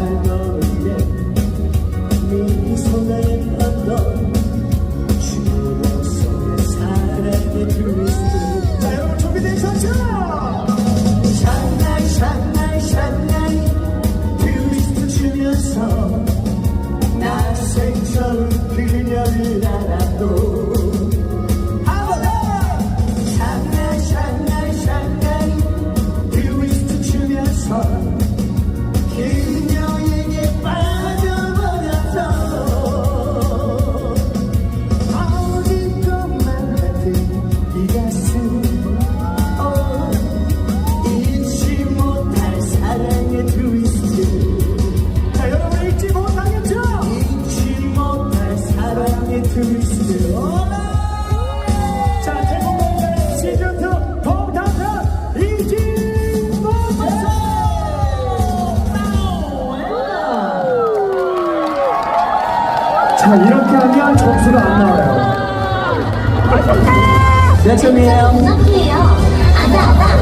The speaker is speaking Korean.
I know 자 이렇게 하면 점수가 안 나와요. 몇 점이에요? 점수예요. 아다 아다.